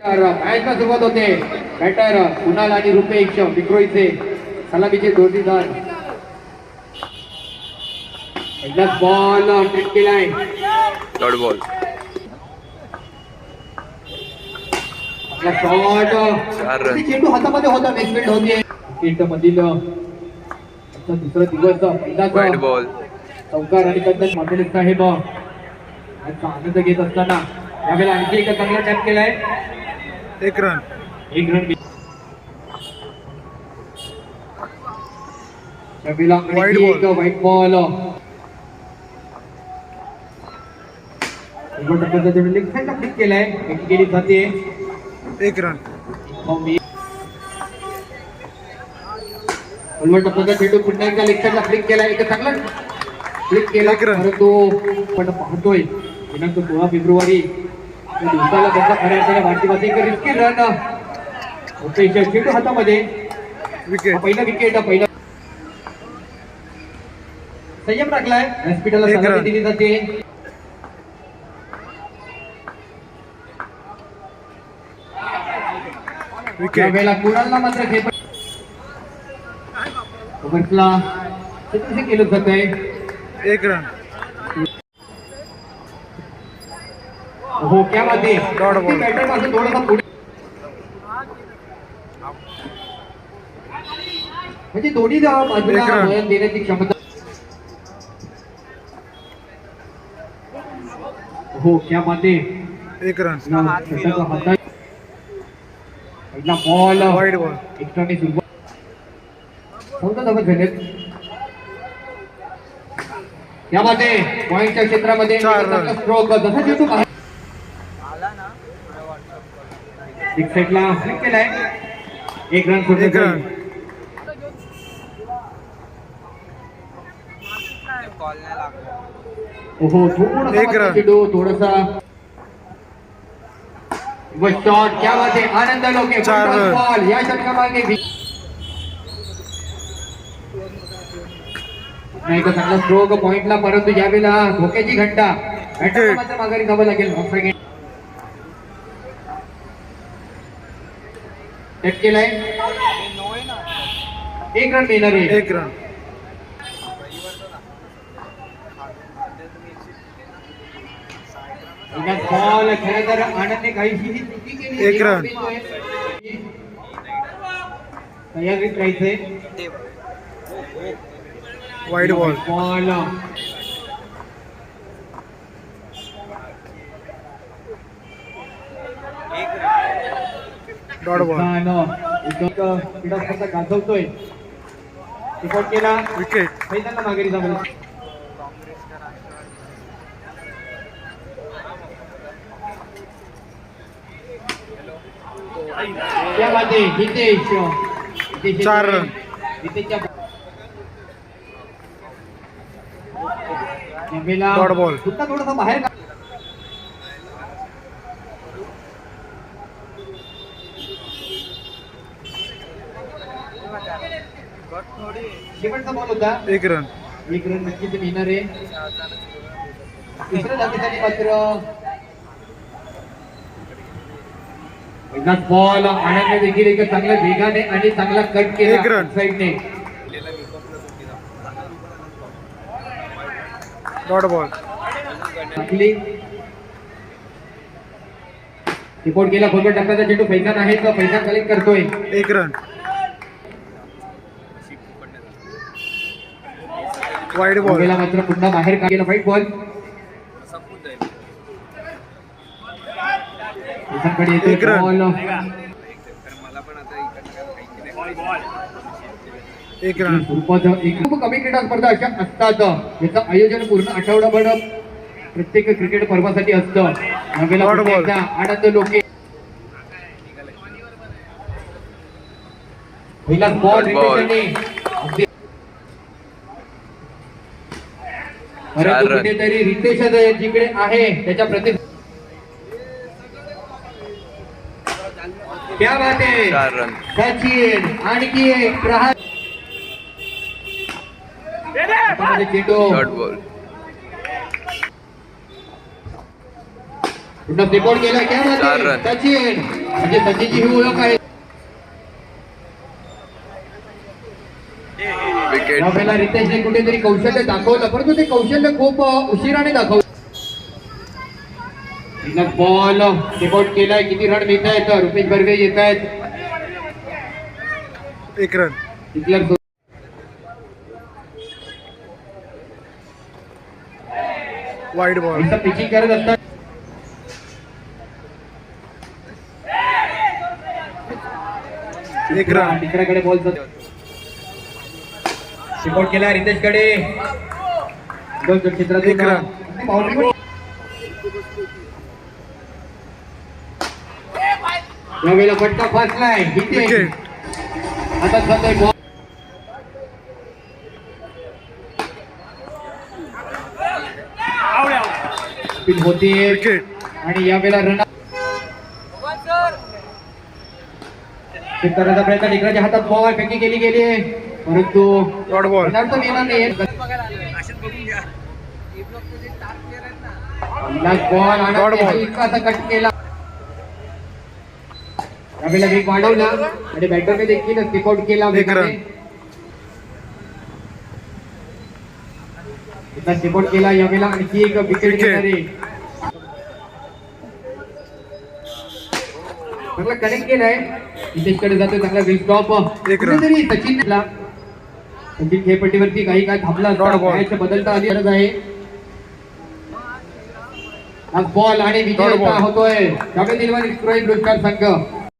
मॅचला सुरुवात होते. बॅटर कुणाल आणि रुपेश विक्रोईचे सलामीचे जोडीदार. पहिलाच बॉल नेट केलाय. डॉट बॉल आपला शॉट चार रन. चेंडू हातामध्ये होता. नेक्स्ट होते. क्रिकेट मधील आजचा दुसरा दिवस वाईट पहिलाच बॉल चौकार आणि साहेब. आजचा आनंद घेत असताना. यावेळेला आणखी एका चांगला टॅप केलाय. एक रन एक रन व्हाईट बॉल साईडला फ्लिक केलाय. एक गेली जाते. एक रन टप्प्याचा चेंडू पुन्हा एकदा साईडला फ्लिक केलाय. एक चांगला फ्लिक केला. परंतु आपण पाहतोय. दिनांक सोळा फेब्रुवारी. दिवसाला त्यांचा खऱ्या अर्थाने भारतीय एक रिस्की रन होते चेंडू हातामध्ये विकेट पहिला विकेट पहिला संयम राखलाय हॉस्पिटलला एक दिली जाते विकेट मात्र खेळ ओव्हरला कसं केलं जात आहे एक रन हो क्या बात आहे Dot ball. बॅटरपासून थोडासा पुढे. म्हणजे दोन्ही बाजूला देण्याची क्षमता हो आहे एक रन. पहिला बॉल वाईट बॉल एक्स्ट्राने सुरुवात. चौदा धावा झालेत या मध्ये पॉईंटच्या क्षेत्रामध्ये. स्ट्रोक जसा चेंडू एक साईडला फ्लिक केलाय. एक रन सोडलं एक रन जाईल. ओहो थोडासा एक रन. चेंडू थोडासा. व शॉट क्या बात आहे आनंद लोके चार रन. बॉल या षटकामागे भी- नाही तर चांगला स्ट्रोक पॉइंटला परंतु यावेळेला धोक्याची घंटा. मात्र माघारी जावं लागेल. ऑफ़ सेकंड टेक केलाय. एक रन मिळणार आहे. एक रन बॉल खरं तर आनंदने काहीशी चुकी केली एक रन. तयारीत राहायचंय. वाईट बॉल बॉल क्रीडास्पर्धा गाजवतोय. केला. विकेट मैदानाला माघारी हितेश. हितेश. चार. हितेशच्या थोडासा बाहेर का- शेवटचा बॉल होता. एक रन एक रन नक्कीच मिळणार आहे. दुसऱ्या जागेसाठी मात्र पहिलाच बॉल आनंद देखील एक चांगल्या वेगाने आणि चांगला कट केला एक run. साईडने डॉट बॉल टाकली. रिपोर्ट केला खोलवर टाकण्याचा चेंडू पैसा नाही तर पैसा कलेक्ट करतोय. एक रन वाईट बॉल मात्र पुन्हा बाहेर काढलेला व्हाईट बॉल पैसाकडे येतोय. बॉल एक रन कमी क्रीडा स्पर्धा अशा असतात याचं आयोजन पूर्ण आठवडाभर प्रत्येक क्रिकेट पर्वासाठी असतं. नव्याला आनंद लोके पहिला बॉल Dot ball. रितेशने चार परंतु. कुठेतरी रितेश जिकडे आहे त्याच्या प्रति क्या बात आहे? सचिन आणखी एक प्रहार पुन्हा केला क्या बात आहे. सचिन म्हणजे सचिनची ही ओळख आहे. विकेट रितेशने कुठेतरी कौशल्य दाखवलं परंतु ते कौशल्य खूप उशिराने दाखवलं बॉल रिपोर्ट केलाय किती रन मिळत आहेत रुपेश बर्वे येत आहेत एक run declare wide ball pitching करत असतात. एक रन तिकड्याकडे बॉल रिपोर्ट केला रितेशकडे दोन क्षेत्रातून एक run. Boundary पण- यावेळेला फटका फासलाय हिटे. विकेट आता सध्या बॉल स्पिन होते विकेट आणि यावेळेला रन करण्याचा प्रयत्न निकराच्या हातात बॉल फेकी केली गेली आहे. परंतु बॉल कट केला. वेग वाढवला. आणि बॅटरने देखील केला एक वेगाने. run. इथला स्टिकआउट केला यावेळेला आणखी एक विकेट चांगला कनेक्ट केलाय. नितेशकडे जातो चांगला विल स्टॉप एक run. कुठेतरी सचिनला सचिन खेळपट्टीवरती काही काय थांबला. मॅच बदलता आली. गरज आहे. बॉल आणि विजय. होतोय. त्यामुळे निर्माण इस्रोईल पुरस्कार संघ.